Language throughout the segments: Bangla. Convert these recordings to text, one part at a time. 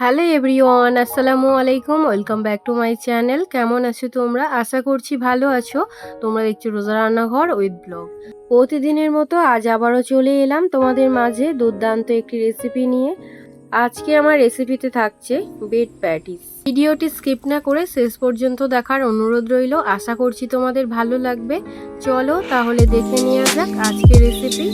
হ্যালো এভরিওয়ান, আসসালামু আলাইকুম, welcome back to my channel. কেমন আছো তোমরা? আশা করছি ভালো আছো। তোমরা দেখছ রোজা রান্নাঘর উইথ ব্লগ। প্রতিদিনের মতো আজ আবারও চলে এলাম তোমাদের মাঝে দুর্দান্ত একটি রেসিপি নিয়ে। আজকে আমার রেসিপিতে থাকছে বেড প্যাটিস। ভিডিওটি স্কিপ না করে শেষ পর্যন্ত দেখার অনুরোধ রইল। আশা করছি তোমাদের ভালো লাগবে। চলো তাহলে দেখে নেওয়া যাক আজকের রেসিপি।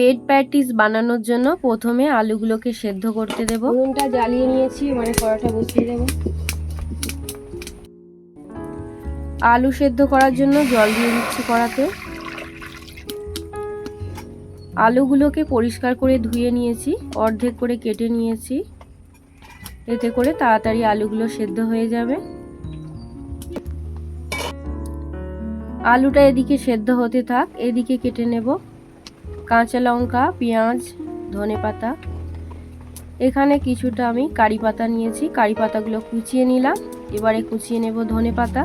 বেড প্যাটিস বানানোর জন্য প্রথমে আলুগুলোকে সেদ্ধ করতে দেবো। উনুনটা জ্বালিয়ে নিয়েছি এবারে কড়াটা বসিয়ে দেবো। আলু সেদ্ধ করার জন্য জল দিয়ে দিচ্ছি কড়াতে। আলুগুলোকে পরিষ্কার করে ধুয়ে নিয়েছি অর্ধেক করে কেটে নিয়েছি। এতে করে তাড়াতাড়ি আলুগুলো সেদ্ধ হয়ে যাবে। আলুটা এদিকে সেদ্ধ হতে থাক এদিকে কেটে নেব। কাঁচা লঙ্কা, পেঁয়াজ, ধনে পাতা। এখানে কিছুটা আমি কারি পাতা নিয়েছি। কারি পাতাগুলো কুচিয়ে নিলাম। এবারে কুচিয়ে নেব ধনে পাতা।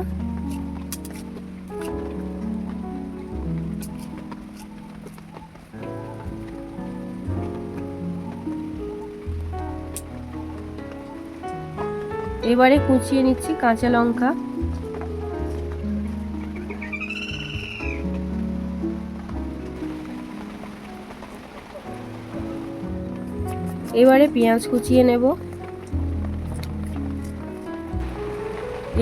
এবারে কুচিয়ে নিচ্ছি কাঁচা লঙ্কা। এবারে পেঁয়াজ কুচিয়ে নেব।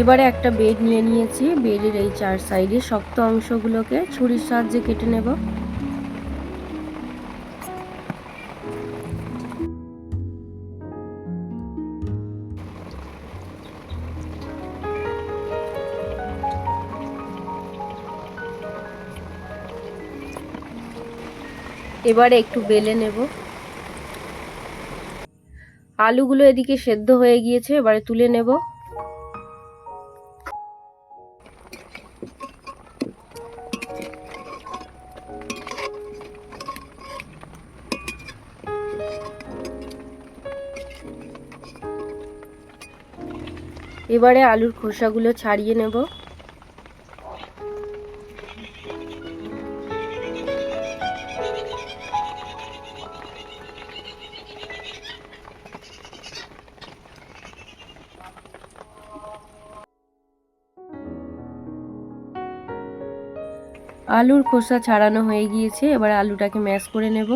এবারে একটা বেড নিয়ে নিয়েছি। বেডের এই চার সাইডে শক্ত অংশগুলোকে ছুরির সাহায্যে কেটে নেব। এবারে একটু বেলে নেব। আলুগুলো এদিকে সেদ্ধ হয়ে গিয়েছে এবারে তুলে নেব। এবারে আলুর খোসাগুলো ছাড়িয়ে নেব। আলুর খোসা ছাড়ানো হয়ে গিয়েছে, এবার আলুটাকে ম্যাশ করে নেব।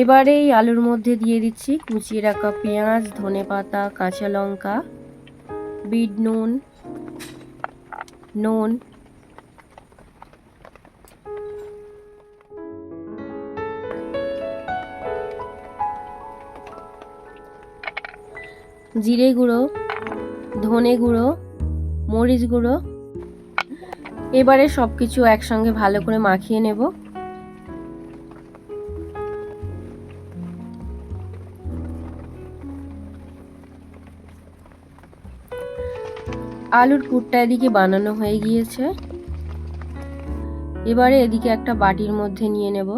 এবারে এই আলুর মধ্যে দিয়ে দিচ্ছি কুচিয়ে রাখা পেঁয়াজ, ধনে পাতা, কাঁচা লঙ্কা, বিট নুন নুন জিরে গুঁড়ো, ধনে গুঁড়ো, মরিচ গুঁড়ো। এবারে সব কিছু একসঙ্গে ভালো করে মাখিয়ে নেব। আলুর পুরটা এদিকে বানানো হয়ে গিয়েছে। এবারে এদিকে একটা বাটির মধ্যে নিয়ে নেব।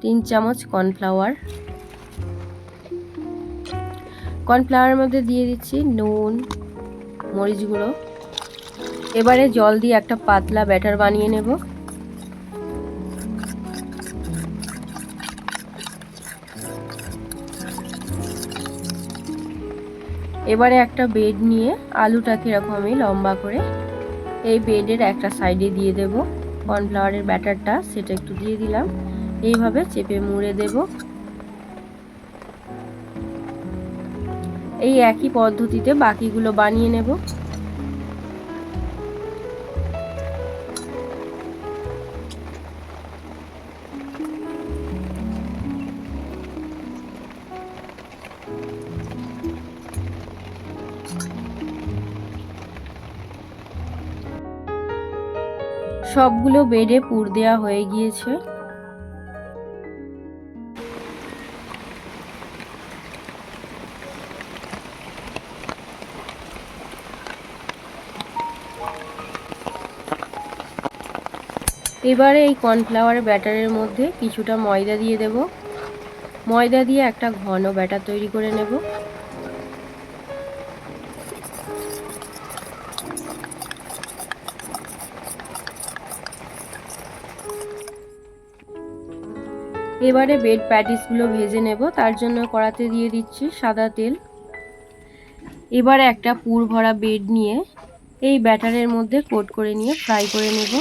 তিন চামচ কর্নফ্লাওয়ার। কর্নফ্লাওয়ারের মধ্যে দিয়ে দিচ্ছি নুন, মরিচ গুঁড়ো। এবারে জল দিয়ে একটা পাতলা ব্যাটার বানিয়ে নেব। এবারে একটা বেড নিয়ে আলুটাকে এরকম আমি লম্বা করে এই বেডের একটা সাইডে দিয়ে দেব। কর্নফ্লাওয়ারের ব্যাটারটা সেটা একটু দিয়ে দিলাম। এইভাবে চেপে মুড়ে দেবো। এই একই পদ্ধতিতে বাকিগুলো বানিয়ে নেব। সবগুলো বেডে পুর দেওয়া হয়ে গিয়েছে। এবারে এই কর্নফ্লাওয়ার ব্যাটারের মধ্যে কিছুটা ময়দা দিয়ে দেব। ময়দা দিয়ে একটা ঘন ব্যাটার তৈরি করে নেব। এবারে বেড প্যাটিসগুলো ভেজে নেব। তার জন্য কড়াতে দিয়ে দিচ্ছি সাদা তেল। এবারে একটা পুর ভরা বেড নিয়ে এই ব্যাটারের মধ্যে কোট করে নিয়ে ফ্রাই করে নেব।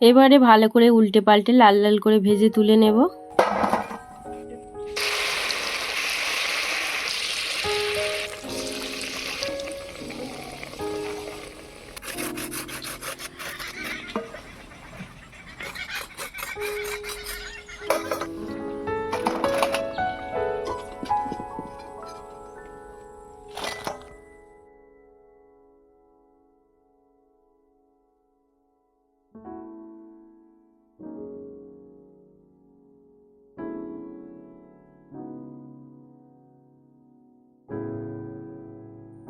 এবারে ভালো করে উল্টে পাল্টে লাল লাল করে ভেজে তুলে নেব।